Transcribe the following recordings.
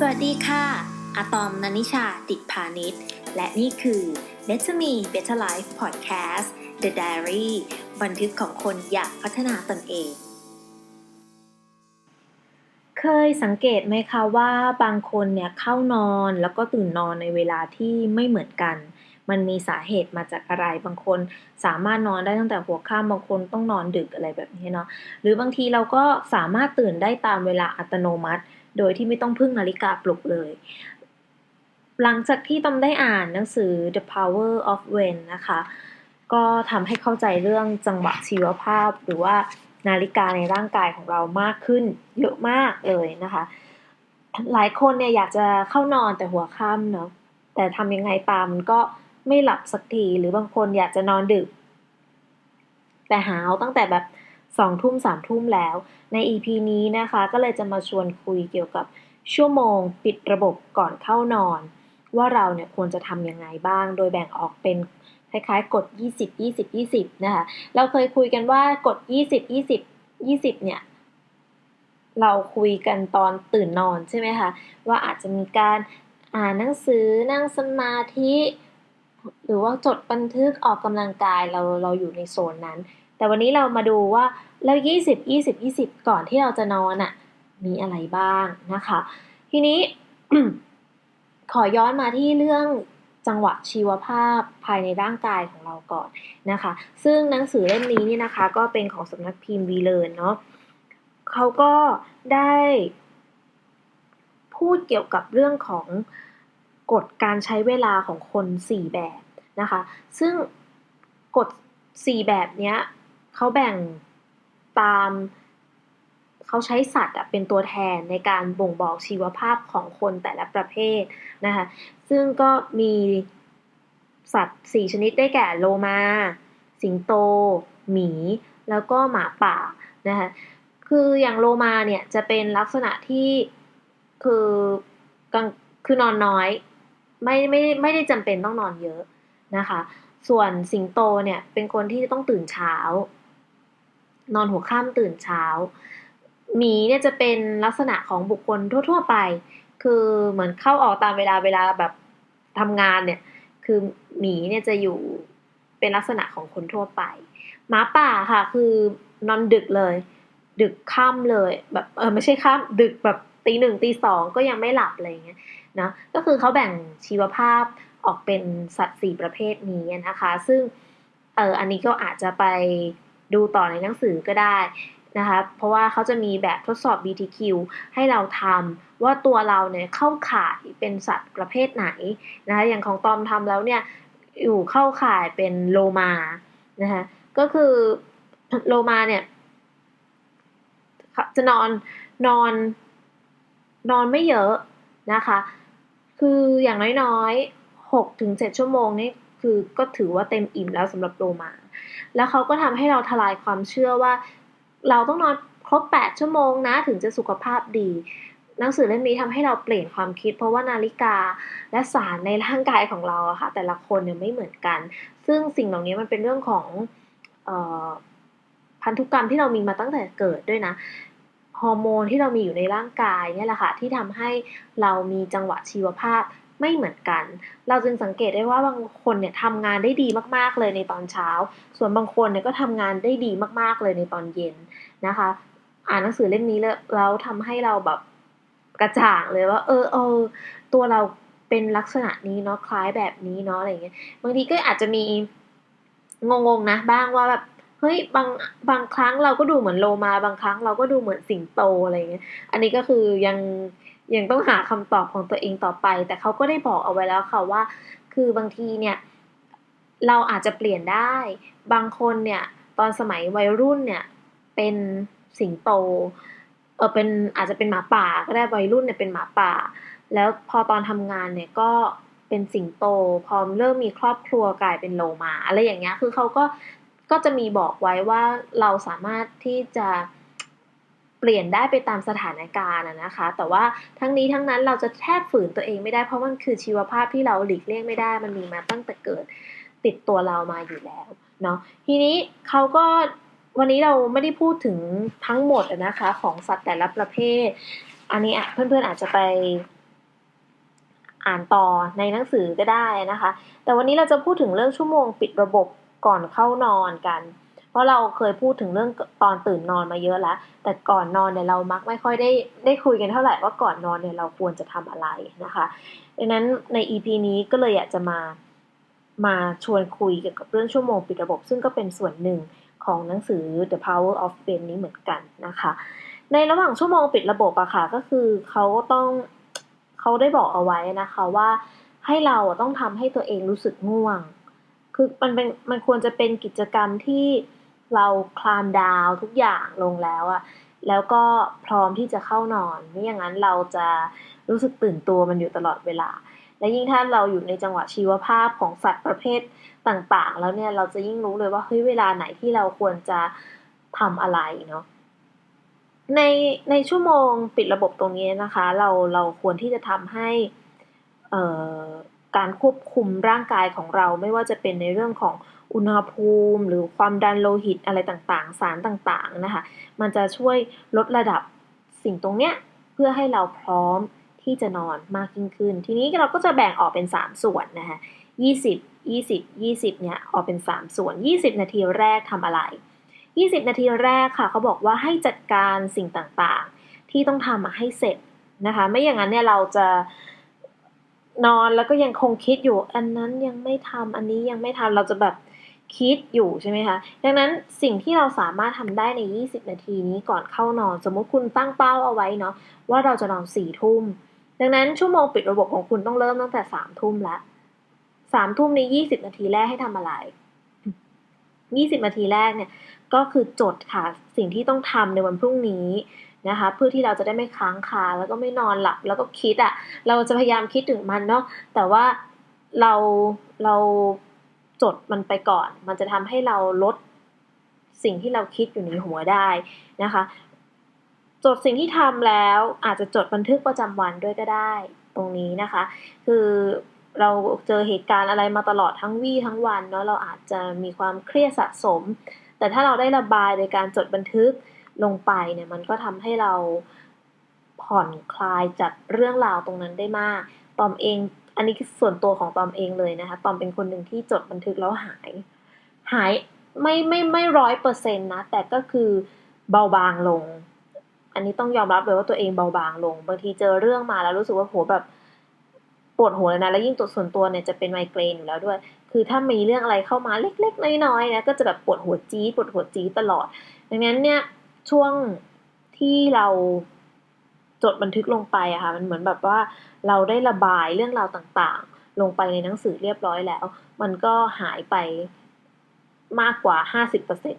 สวัสดีค่ะ อะตอม นันิชา ติดพาณิชย์ และนี่คือ Better Me Better Life Podcast The Diary บันทึกของคนอยากพัฒนาตนเอง เคยสังเกตไหมคะว่าบางคนเนี่ยเข้านอนแล้วก็ตื่นนอนในเวลาที่ไม่เหมือนกัน มันมีสาเหตุมาจากอะไร บางคนสามารถนอนได้ตั้งแต่หัวค่ำบางคนต้องนอนดึกอะไรแบบนี้เนาะ หรือบางทีเราก็สามารถตื่นได้ตามเวลาอัตโนมัติ โดยที่ไม่ต้องพึ่งนาฬิกาปลุกเลย หลังจากที่ต้อมได้อ่านหนังสือ The Power of When นะคะ ก็ทำให้เข้าใจเรื่องจังหวะชีวภาพ หรือว่านาฬิกาในร่างกายของเรามากขึ้นเยอะมากเลยนะคะ หลายคนเนี่ยอยากจะเข้านอนแต่หัวค่ำเนาะแต่ทำยังไงตามมันก็ไม่หลับสักที หรือบางคนอยากจะนอนดึก แต่หาเอาตั้งแต่แบบ สองทุ่มสามทุ่มแล้ว ใน EP นี้นะคะ ก็เลยจะมาชวนคุยเกี่ยวกับชั่วโมง ปิดระบบก่อนเข้านอน ว่าเราเนี่ยควรจะทำยังไงบ้าง โดยแบ่งออกเป็นคล้ายๆ กฎ 20 20 20 นะคะ เราเคยคุยกันว่ากฎ 20 20 20 เนี่ย เราคุยกันตอนตื่นนอนใช่ไหมคะ ว่าอาจจะมีการอ่านหนังสือนั่งสมาธิ หรือว่าจดบันทึกออกกำลังกายเราเราอยู่ในโซนนั้น แต่วันนี้เรามาดูว่าแล้ว 20 20 20 ก่อนที่เราจะนอนอะ่ะมีอะไรบ้างนะคะ ทีนี้ขอย้อนมาที่เรื่องจังหวะชีวภาพภายในร่างกายของเราก่อนนะคะ ซึ่งหนังสือเล่มนี้นี่นะคะก็เป็นของสำนักพิมพ์วีเลนเนาะเขาก็ได้พูดเกี่ยวกับเรื่องของกฎการใช้เวลาของคน 4 แบบนะคะ ซึ่งกฎ 4 แบบเนี้ย เขาแบ่งตามเขาใช้สัตว์เป็นตัวแทนในการบ่งบอกชีวภาพของคนแต่ละประเภทนะคะ ซึ่งก็มีสัตว์ 4 ชนิดได้แก่โลมา สิงโต หมี แล้วก็หมาป่านะคะ คืออย่างโลมาเนี่ยจะเป็นลักษณะที่คือกลางคือนอนน้อย ไม่ไม่ไม่ได้จำเป็นต้องนอนเยอะนะคะ ส่วนสิงโตเนี่ยเป็นคนที่ต้องตื่นเช้า นอนหัวค่ำตื่นเช้า หมีเนี่ยจะเป็นลักษณะของบุคคลทั่ว ๆ ไป คือเหมือนเข้าออกตามเวลาเวลาแบบทำงานเนี่ย คือหมีเนี่ยจะอยู่เป็นลักษณะของคนทั่วไป หมาป่าค่ะ คือนอนดึกเลย ดึกค่ำเลย แบบเออไม่ใช่ค่ำดึกแบบตีหนึ่งตีสองก็ยังไม่หลับอะไรเงี้ยนะก็คือเขาแบ่งชีวภาพออกเป็นสัตว์สี่ประเภทนี้นะคะ ซึ่งเอออันนี้ก็อาจจะไป ดูต่อในหนังสือก็ได้นะคะเพราะว่าเขาจะมีแบบทดสอบ BTQ ให้เราทำว่าตัวเราเนี่ยเข้าข่ายเป็นสัตว์ประเภทไหนนะคะอย่างของตอมทำแล้วเนี่ยอยู่เข้าข่ายเป็นโลมานะคะก็คือโลมาเนี่ยจะนอนนอนนอนไม่เยอะนะคะ คืออย่างน้อยๆหกถึงเจ็ดชั่วโมงนี่คือก็ถือว่าเต็มอิ่มแล้วสำหรับโลมา แล้วเขาก็ทำให้เราทลายความเชื่อว่า เราต้องนอนครบแปดชั่วโมงนะถึงจะสุขภาพดี หนังสือเล่มนี้ทำให้เราเปลี่ยนความคิด เพราะว่านาฬิกาและสารในร่างกายของเราอะค่ะแต่ละคนเนี่ยไม่เหมือนกัน ซึ่งสิ่งเหล่านี้มันเป็นเรื่องของออพันธุกรรมที่เรามีมาตั้งแต่เกิดด้วยนะฮอร์โมนที่เรามีอยู่ในร่างกายเนี่ยแหละค่ะที่ทำให้เรามีจังหวะชีวภาพ ไม่เหมือนกัน เราจึงสังเกตได้ว่าบางคนเนี่ยทำงานได้ดีมากๆเลยในตอนเช้า ส่วนบางคนเนี่ยก็ทำงานได้ดีมากๆเลยในตอนเย็นนะคะ อ่านหนังสือเล่มนี้แล้วทำให้เราแบบกระจ่างเลยว่า เออเออตัวเราเป็นลักษณะนี้เนาะคล้ายแบบนี้เนาะอะไรเงี้ยบางทีก็อาจจะมีงงๆนะบ้างว่าแบบเฮ้ยบางบางครั้งเราก็ดูเหมือนโลมา บางครั้งเราก็ดูเหมือนสิงโตอะไรเงี้ย อันนี้ก็คือยัง ยังต้องหาคำตอบของตัวเองต่อไป แต่เขาก็ได้บอกเอาไว้แล้วค่ะว่า คือบางทีเนี่ย เราอาจจะเปลี่ยนได้ บางคนเนี่ย ตอนสมัยวัยรุ่นเนี่ย เป็นสิงโต เออเป็นอาจจะเป็นหมาป่าก็ได้วัยรุ่นเนี่ยเป็นหมาป่า แล้วพอตอนทำงานเนี่ยก็เป็นสิงโต พอเริ่มมีครอบครัวกลายเป็นโลมา อะไรอย่างเงี้ย คือเขาก็ก็จะมีบอกไว้ว่าเราสามารถที่จะเเปลี่ยนได้ไปตามสถานการณ์นะคะ แต่ว่าทั้งนี้ทั้งนั้นเราจะแทบฝืนตัวเองไม่ได้เพราะมันคือชีวภาพที่เราหลีกเลี่ยงไม่ได้ มันมีมาตั้งแต่เกิดติดตัวเรามาอยู่แล้วเนาะทีนี้เขาก็วันนี้เราไม่ได้พูดถึงทั้งหมดนะคะของสัตว์แต่ละประเภท อันนี้เพื่อนๆอาจจะไปอ่านต่อในหนังสือก็ได้นะคะ แต่วันนี้เราจะพูดถึงเรื่องชั่วโมงปิดระบบก่อนเข้านอนกัน เพราะเราเคยพูดถึงเรื่องตอนตื่นนอนมาเยอะแล้ว แต่ก่อนนอนเนี่ยเรามักไม่ค่อยได้ได้คุยกันเท่าไหร่ว่าก่อนนอนเนี่ยเราควรจะทำอะไรนะคะดังนั้นใน EP นี้ก็เลยอยากจะมามาชวนคุยเกี่ยวกับเรื่องชั่วโมงปิดระบบ ซึ่งก็เป็นส่วนหนึ่งของหนังสือ The Power of Brain นี้เหมือนกันนะคะ ในระหว่างชั่วโมงปิดระบบอะค่ะก็คือเขาต้องเขาได้บอกเอาไว้นะคะว่าให้เราต้องทำให้ตัวเองรู้สึกง่วง คือมันเป็นมันควรจะเป็นกิจกรรมที่ เราคลามดาวทุกอย่างลงแล้วอะแล้วก็พร้อมที่จะเข้านอนไม่อย่างนั้นเราจะรู้สึกตื่นตัวมันอยู่ตลอดเวลา และยิ่งถ้าเราอยู่ในจังหวะชีวภาพของสัตว์ประเภทต่างๆ แล้วเนี่ยเราจะยิ่งรู้เลยว่าเฮ้ยเวลาไหนที่เราควรจะทำอะไรเนาะในในชั่วโมงปิดระบบตรงนี้นะคะ เราเราควรที่จะทำให้การควบคุมร่างกายของเราไม่ว่าจะเป็นในเรื่องของ อุณหภูมิ หรือความดันโลหิตอะไรต่างๆ สารต่างๆนะคะ มันจะช่วยลดระดับสิ่งตรงเนี้ยเพื่อให้เราพร้อมที่จะนอนมากยิ่งขึ้น ทีนี้เราก็จะแบ่งออกเป็น 3 ส่วนนะคะ20 20 20เนี่ยออกเป็น 3 ส่วน 20 นาทีแรกทำอะไร 20 นาทีแรกค่ะเขาบอกว่าให้จัดการสิ่งต่างๆ ที่ต้องทำให้เสร็จนะคะ ไม่อย่างนั้นเนี่ยเราจะนอนแล้วก็ยังคงคิดอยู่ อันนั้นยังไม่ทำอันนี้ยังไม่ทำเราจะแบบ คิดอยู่ใช่ไหมคะ ดังนั้นสิ่งที่เราสามารถทำได้ใน 20 นาทีนี้ก่อนเข้านอน สมมติคุณตั้งเป้าเอาไว้เนาะว่าเราจะนอนสี่ทุ่ม ดังนั้นชั่วโมงปิดระบบของคุณต้องเริ่มตั้งแต่สามทุ่มละสามทุ่มใน 20 นาทีแรกให้ทำอะไร 20 นาทีแรกเนี่ยก็คือจดค่ะสิ่งที่ต้องทำในวันพรุ่งนี้นะคะเพื่อที่เราจะได้ไม่ค้างคาแล้วก็ไม่นอนหลับแล้วก็คิดอะ่ะ เราจะพยายามคิดถึงมันเนาะแต่ว่าเราเรา จดมันไปก่อน มันจะทำให้เราลดสิ่งที่เราคิดอยู่ในหัวได้นะคะ จดสิ่งที่ทำแล้วอาจจะจดบันทึกประจำวันด้วยก็ได้ตรงนี้นะคะ คือเราเจอเหตุการณ์อะไรมาตลอดทั้งวี่ทั้งวันเนาะเราอาจจะมีความเครียดสะสม แต่ถ้าเราได้ระบายโดยการจดบันทึกลงไปเนี่ยมันก็ทำให้เราผ่อนคลายจากเรื่องราวตรงนั้นได้มาก ตอมเอง อันนี้คือส่วนตัวของตอมเองเลยนะคะ ตอมเป็นคนหนึ่งที่จดบันทึกแล้วหาย หายไม่ไม่ไม่ร้อยเปอร์เซ็นต์นะ แต่ก็คือเบาบางลง อันนี้ต้องยอมรับเลยว่าตัวเองเบาบางลง บางทีเจอเรื่องมาแล้วรู้สึกว่าหัวแบบปวดหัวเลยนะ แล้วยิ่งตัวส่วนตัวเนี่ยจะเป็นไมเกรนอยู่แล้วด้วย คือถ้ามีเรื่องอะไรเข้ามาเล็กๆ น้อยๆนะ ก็จะแบบปวดหัวจี๊ดปวดหัวจี๊ดตลอด ดังนั้นเนี่ยช่วงที่เรา จดบันทึกลงไปอะค่ะมันเหมือนแบบว่าเราได้ระบายเรื่องราวต่างๆ ลงไปในหนังสือเรียบร้อยแล้ว มันก็หายไปมากกว่า 50%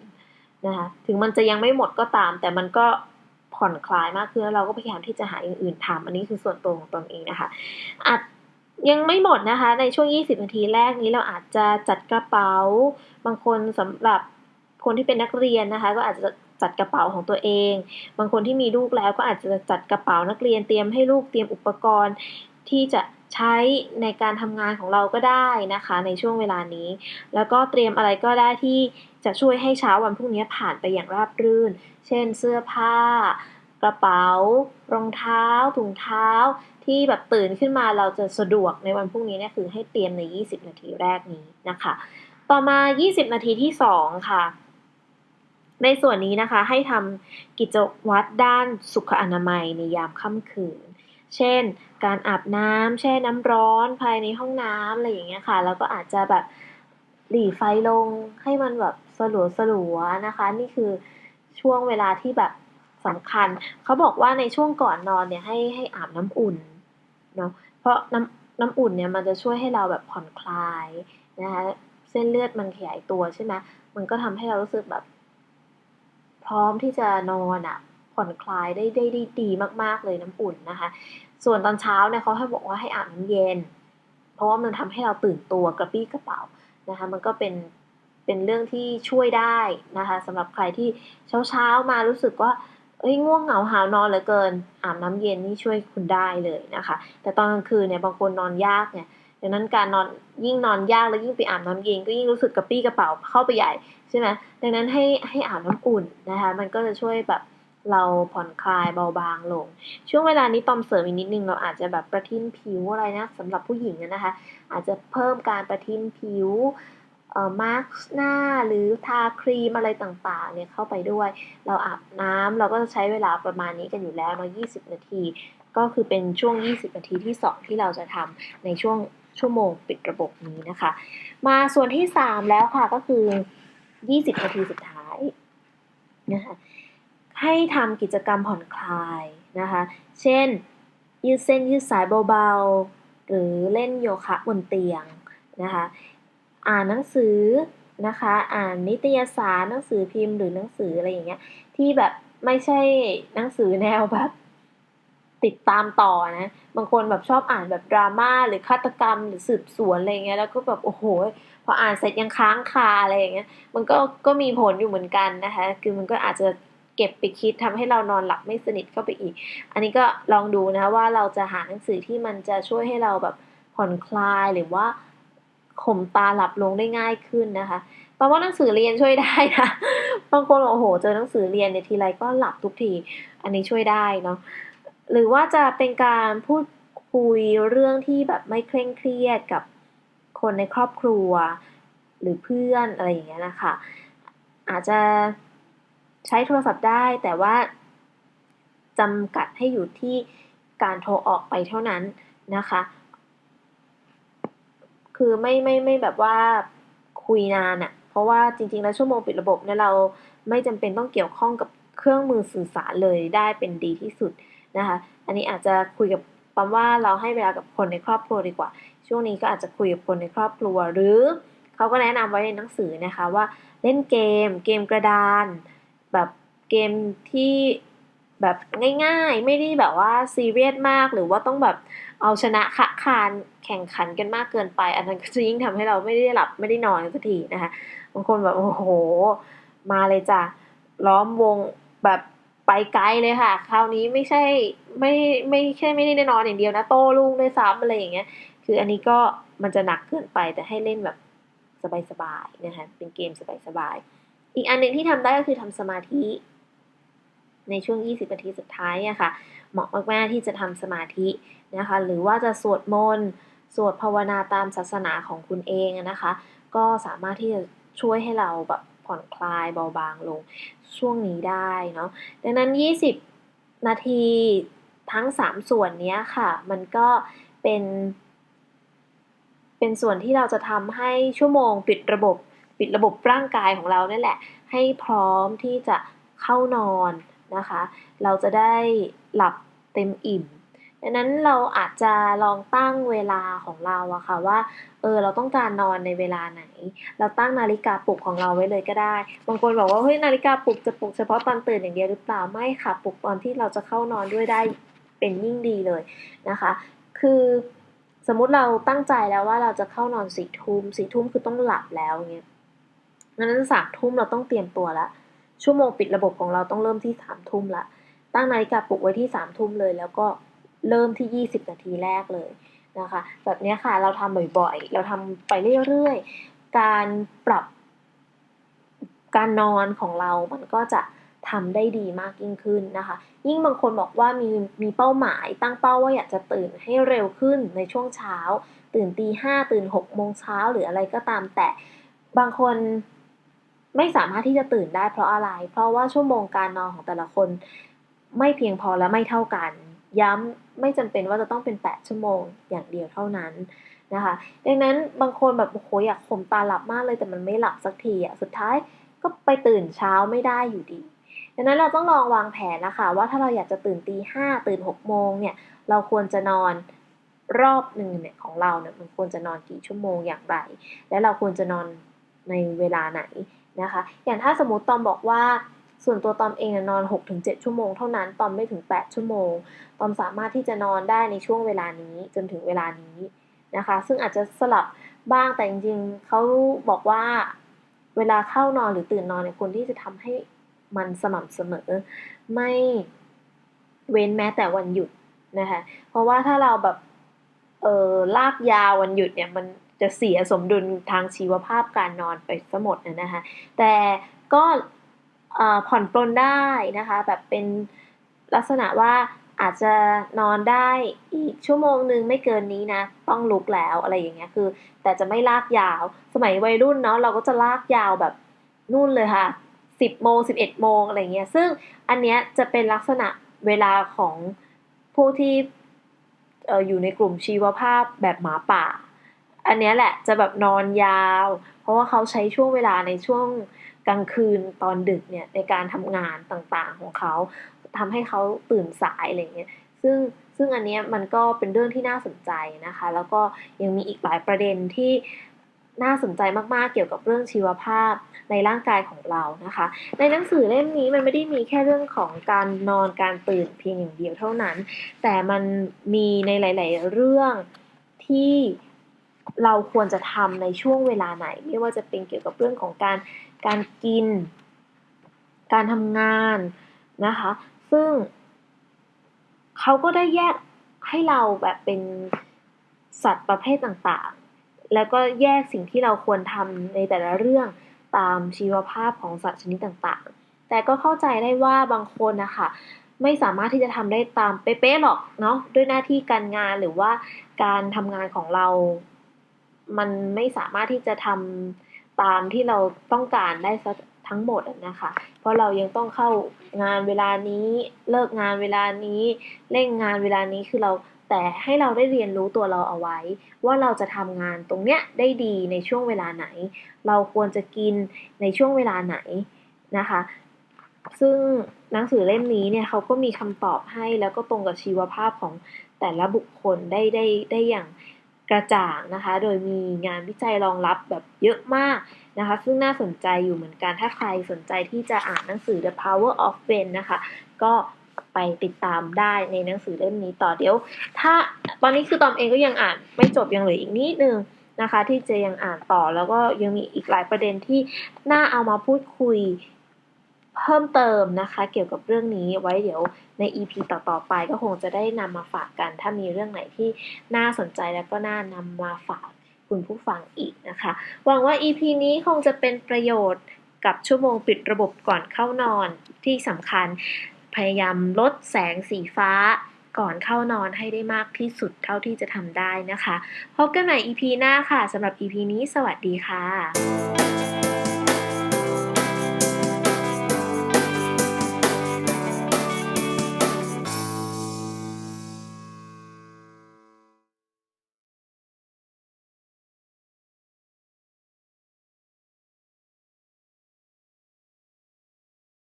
นะคะถึงมันจะยังไม่หมดก็ตาม แต่มันก็ผ่อนคลายมากขึ้นแล้วเราก็พยายามที่จะหาอย่างอื่นทำอันนี้คือส่วนตัวของตนเองนะคะอาจยังไม่หมดนะคะ ในช่วง 20 นาทีแรกนี้เราอาจจะจัดกระเป๋า บางคนสำหรับคนที่เป็นนักเรียนนะคะ ก็อาจจะ จัดกระเป๋าของตัวเอง บางคนที่มีลูกแล้วก็อาจจะจัดกระเป๋านักเรียนเตรียมให้ลูกเตรียมอุปกรณ์ที่จะใช้ในการทำงานของเราก็ได้นะคะ ในช่วงเวลานี้ แล้วก็เตรียมอะไรก็ได้ที่จะช่วยให้เช้าวันพรุ่งนี้ผ่านไปอย่างราบรื่น เช่นเสื้อผ้า กระเป๋า รองเท้า ถุงเท้า ที่แบบตื่นขึ้นมาเราจะสะดวกในวันพรุ่งนี้เนี่ยคือให้เตรียมใน 20 นาทีแรกนี้นะคะ ต่อมา 20 นาทีที่ 2 ค่ะ ในส่วนนี้นะคะให้ทำกิจวัตรด้านสุขอนามัยในยามค่ำคืน เช่น การอาบน้ำแช่น้ำร้อนภายในห้องน้ำอะไรอย่างเงี้ยค่ะ แล้วก็อาจจะแบบหลีไฟลงให้มันแบบสลัวสลัวนะคะ นี่คือช่วงเวลาที่แบบสำคัญ เขาบอกว่าในช่วงก่อนนอนเนี่ยให้ให้อาบน้ำอุ่นเนาะ เพราะน้ำน้ำอุ่นเนี่ยมันจะช่วยให้เราแบบผ่อนคลายนะคะ เส้นเลือดมันขยายตัวใช่ไหมมันก็ทำให้เรารู้สึกแบบ พร้อมที่จะนอนอะ่ะผ่อนคลายได้ได้ได้ดีมาก ๆเลยน้ำอุ่นนะคะ ส่วนตอนเช้าเนี่ยเขาให้บอกว่าให้อาบน้ำเย็น เพราะว่ามันทำให้เราตื่นตัวกระปี้กระเป๋านะคะ มันก็เป็นเป็นเรื่องที่ช่วยได้นะคะสำหรับใครที่เช้าเช้ามารู้สึกว่าเอ้ยง่วงเหงาหานอนเหลือเกินอาบน้ำเย็นนี่ช่วยคุณได้เลยนะคะ แต่ตอนกลางคืนเนี่ยบางคนนอนยากเนี่ย ดังนั้นการนอนยิ่งนอนยากแล้วยิ่งไปอาบน้ำเย็นก็ยิ่งรู้สึกกระปี้กระเป๋าเข้าไปใหญ่ใช่ไหมดังนั้นให้ให้อาบน้ำอุ่นนะคะ มันก็จะช่วยแบบเราผ่อนคลายเบาบางลง ช่วงเวลานี้ตอมเสริมอีกนิดนึงเราอาจจะแบบประทินผิวอะไรนะสำหรับผู้หญิงนะคะ อาจจะเพิ่มการประทินผิวเอ่อมาร์กหน้าหรือทาครีมอะไรต่างๆเนี่ยเข้าไปด้วย เราอาบน้ำเราก็จะใช้เวลาประมาณนี้กันอยู่แล้วเนาะ20 นาที ก็คือเป็นช่วง 20 นาทีที่ 2 ที่เราจะทำในช่วง ชั่วโมงปิดระบบนี้นะคะ มาส่วนที่ 3 แล้วค่ะก็คือ 20 นาทีสุดท้ายนะคะให้ทำกิจกรรมผ่อนคลายนะคะ เช่น ยืดเส้นยืดสายเบาๆ หรือเล่นโยคะบนเตียงนะคะ อ่านหนังสือนะคะ อ่านนิตยสารหนังสือพิมพ์หรือหนังสืออะไรอย่างเงี้ยที่แบบไม่ใช่หนังสือแนวแบบ ติดตามต่อนะ บางคนแบบชอบอ่านแบบดราม่าหรือฆาตกรรมหรือสืบสวนอะไรเงี้ยแล้วก็แบบโอ้โหพออ่านเสร็จยังค้างคาอะไรอย่างเงี้ยมันก็ก็มีผลอยู่เหมือนกันนะคะ คือมันก็อาจจะเก็บไปคิดทำให้เรานอนหลับไม่สนิทเข้าไปอีก อันนี้ก็ลองดูนะว่าเราจะหาหนังสือที่มันจะช่วยให้เราแบบผ่อนคลายหรือว่าข่มตาหลับลงได้ง่ายขึ้นนะคะแปลว่าหนังสือเรียนช่วยได้นะ บางคนโอ้โห เจอหนังสือเรียนในทีไรก็หลับทุกที อันนี้ช่วยได้เนาะ หรือว่าจะเป็นการพูดคุยเรื่องที่แบบไม่เคร่งเครียดกับคนในครอบครัว หรือเพื่อนอะไรอย่างเงี้ยนะคะ อาจจะใช้โทรศัพท์ได้แต่ว่าจำกัดให้อยู่ที่การโทรออกไปเท่านั้นนะคะ คือไม่ไม่ไม่แบบว่าคุยนานอะ่ะ เพราะว่าจริงๆ แล้วชั่วโมงปิดระบบเนี่ยเราไม่จำเป็นต้องเกี่ยวข้องกับเครื่องมือสื่อสารเลยได้เป็นดีที่สุด นะคะ อันนี้อาจจะคุยกับปั๊มว่าเราให้เวลากับคนในครอบครัวดีกว่า ช่วงนี้ก็อาจจะคุยกับคนในครอบครัว หรือเขาก็แนะนำไว้ในหนังสือนะคะว่าเล่นเกม เกมกระดาน แบบเกมที่แบบง่ายๆ ไม่ได้แบบว่าซีเรียสมากหรือว่าต้องแบบเอาชนะคะคานแข่งขันกันมากเกินไป อันนั้นก็จะยิ่งทำให้เราไม่ได้หลับไม่ได้นอนสักทีนะคะบางคนแบบโอ้โห มาเลยจ้ะล้อมวงแบบ ไปไกลเลยค่ะ คราวนี้ไม่ใช่ไม่ไม่ใช่ไม่ได้นอนอย่างเดียวนะ โต้ลูกด้วยซ้ำอะไรอย่างเงี้ย คืออันนี้ก็มันจะหนักเกินไปแต่ให้เล่นแบบสบายๆนะคะเป็นเกมสบายๆอีกอันหนึ่งที่ทำได้ก็คือทำสมาธิในช่วง 20 นาทีสุดท้ายอะค่ะ เหมาะมาก ๆ ที่จะทำสมาธินะคะ หรือว่าจะสวดมนต์ สวดภาวนาตามศาสนาของคุณเองนะคะ ก็สามารถที่จะช่วยให้เราแบบผ่อนคลายเบาบางลง ช่วงนี้ได้เนาะดังนั้น 20 นาทีทั้ง 3 ส่วนนี้ค่ะ มันก็เป็น เป็นส่วนที่เราจะทำให้ชั่วโมงปิดระบบปิดระบบร่างกายของเรานั่นแหละ ให้พร้อมที่จะเข้านอนนะคะ เราจะได้หลับเต็มอิ่มดังนั้นเราอาจจะลองตั้งเวลาของเราอะค่ะว่า เออเราต้องการนอนในเวลาไหน เราตั้งนาฬิกาปลุกของเราไว้เลยก็ได้ บางคนบอกว่าเฮ้ยนาฬิกาปลุกจะปลุกเฉพาะตอนตื่นอย่างเดียวหรือเปล่าไม่ค่ะปลุกตอนที่เราจะเข้านอนด้วยได้เป็นยิ่งดีเลยนะคะ คือสมมุติเราตั้งใจแล้วว่าเราจะเข้านอนสี่ทุ่มสี่ทุ่มคือต้องหลับแล้วเงี้ยนั้นสามทุ่มเราต้องเตรียมตัวละชั่วโมงปิดระบบของเราต้องเริ่มที่สามทุ่มละตั้งนาฬิกาปลุกไว้ที่สามทุ่มเลย แล้วก็เริ่มที่ยี่สิบนาทีแรกเลย นะคะ แบบนี้ค่ะเราทำบ่อยๆ เราทำไปเรื่อยๆ การปรับการนอนของเรา มันก็จะทำได้ดีมากยิ่งขึ้นนะคะ ยิ่งบางคนบอกว่ามีมีเป้าหมาย ตั้งเป้าว่าอยากจะตื่นให้เร็วขึ้นในช่วงเช้า ตื่นตีห้าตื่นหกโมงเช้าหรืออะไรก็ตาม แต่บางคนไม่สามารถที่จะตื่นได้เพราะอะไร เพราะว่าชั่วโมงการนอนของแต่ละคน ไม่เพียงพอและไม่เท่ากัน ย้ำ ไม่จำเป็นว่าจะต้องเป็น 8 ชั่วโมงอย่างเดียวเท่านั้นนะคะ ดังนั้นบางคนแบบโอ้โหอยากข่มตาหลับมากเลยแต่มันไม่หลับสักทีอะสุดท้ายก็ไปตื่นเช้าไม่ได้อยู่ดี ดังนั้นเราต้องลองวางแผนนะคะว่าถ้าเราอยากจะตื่นตีห้าตื่นหกโมงเนี่ยเราควรจะนอนรอบหนึ่งเนี่ยของเราเนี่ยมันควรจะนอนกี่ชั่วโมงอย่างไร และเราควรจะนอนในเวลาไหนนะคะ อย่างถ้าสมมติตอมบอกว่า ส่วนตัวตอมเองนอน 6-7 ชั่วโมงเท่านั้น ตอมไม่ถึง 8 ชั่วโมง ตอมสามารถที่จะนอนได้ในช่วงเวลานี้จนถึงเวลานี้นะคะ ซึ่งอาจจะสลับบ้างแต่จริงๆเขาบอกว่าเวลาเข้านอนหรือตื่นนอนเนี่ยควรที่จะทำให้มันสม่ำเสมอ ไม่เว้นแม้แต่วันหยุดนะคะ เพราะว่าถ้าเราแบบเออลากยาววันหยุดเนี่ยมันจะเสียสมดุลทางชีวภาพการนอนไปซะหมดนะคะ แต่ก็ ผ่อนปลนได้นะคะ แบบเป็นลักษณะว่าอาจจะนอนได้อีกชั่วโมงนึงไม่เกินนี้นะ ต้องลุกแล้วอะไรอย่างเงี้ยคือ แต่จะไม่ลากยาว สมัยวัยรุ่นเนาะเราก็จะลากยาวแบบนู่นเลยค่ะสิบโมงสิบเอ็ดโมงอะไรเงี้ยซึ่งอันเนี้ยจะเป็นลักษณะเวลาของผู้ที่อยู่ในกลุ่มชีวภาพแบบหมาป่า อันเนี้ยแหละจะแบบนอนยาว เพราะว่าเขาใช้ช่วงเวลาในช่วง กลางคืนตอนดึกเนี่ยในการทำงานต่างๆของเขาทำให้เขาตื่นสายอะไรเงี้ยซึ่งซึ่งอันเนี้ยมันก็เป็นเรื่องที่น่าสนใจนะคะ แล้วก็ยังมีอีกหลายประเด็นที่น่าสนใจมากๆ เกี่ยวกับเรื่องชีวภาพในร่างกายของเรานะคะ ในหนังสือเล่มนี้มันไม่ได้มีแค่เรื่องของการนอนการตื่นเพียงอย่างเดียวเท่านั้น แต่มันมีในหลาย ๆ เรื่องที่เราควรจะทำในช่วงเวลาไหน ไม่ว่าจะเป็นเกี่ยวกับเรื่องของการ การกิน การทำงานนะคะ ซึ่งเขาก็ได้แยกให้เราแบบเป็นสัตว์ประเภทต่างๆ แล้วก็แยกสิ่งที่เราควรทำในแต่ละเรื่องตามชีวภาพของสัตว์ชนิดต่างๆ แต่ก็เข้าใจได้ว่าบางคนนะคะไม่สามารถที่จะทำได้ตามเป๊ะๆหรอกเนาะด้วยหน้าที่การงานหรือว่าการทำงานของเรา มันไม่สามารถที่จะทำ ตามที่เราต้องการได้ทั้งหมดนะคะ เพราะเรายังต้องเข้างานเวลานี้เลิกงานเวลานี้เร่งงานเวลานี้คือเราแต่ให้เราได้เรียนรู้ตัวเราเอาไว้ ว่าเราจะทำงานตรงเนี้ยได้ดีในช่วงเวลาไหน เราควรจะกินในช่วงเวลาไหนนะคะ ซึ่งหนังสือเล่มนี้เนี่ยเขาก็มีคำตอบให้แล้วก็ตรงกับชีวภาพของแต่ละบุคคลได้ได้ได้อย่าง กระจ่างนะคะ โดยมีงานวิจัยรองรับแบบเยอะมากนะคะ ซึ่งน่าสนใจอยู่เหมือนกัน ถ้าใครสนใจที่จะอ่านหนังสือ The Power of Ben นะคะ ก็ไปติดตามได้ในหนังสือเล่มนี้ต่อเดี๋ยว ถ้าตอนนี้คือตอมเองก็ยังอ่านไม่จบยังเหลืออีกนิดนึงนะคะ ที่จะยังอ่านต่อแล้วก็ยังมีอีกหลายประเด็นที่น่าเอามาพูดคุย เพิ่มเติมนะคะ เกี่ยวกับเรื่องนี้ไว้เดี๋ยวใน EP ต่อๆไปก็คงจะได้นำมาฝากกัน ถ้ามีเรื่องไหนที่น่าสนใจแล้วก็น่านำมาฝากคุณผู้ฟังอีกนะคะ หวังว่า EP นี้คงจะเป็นประโยชน์กับชั่วโมงปิดระบบก่อนเข้านอนที่สำคัญ พยายามลดแสงสีฟ้าก่อนเข้านอนให้ได้มากที่สุดเท่าที่จะทำได้นะคะ พบกันใหม่ EP หน้าค่ะสำหรับ EP นี้สวัสดีค่ะ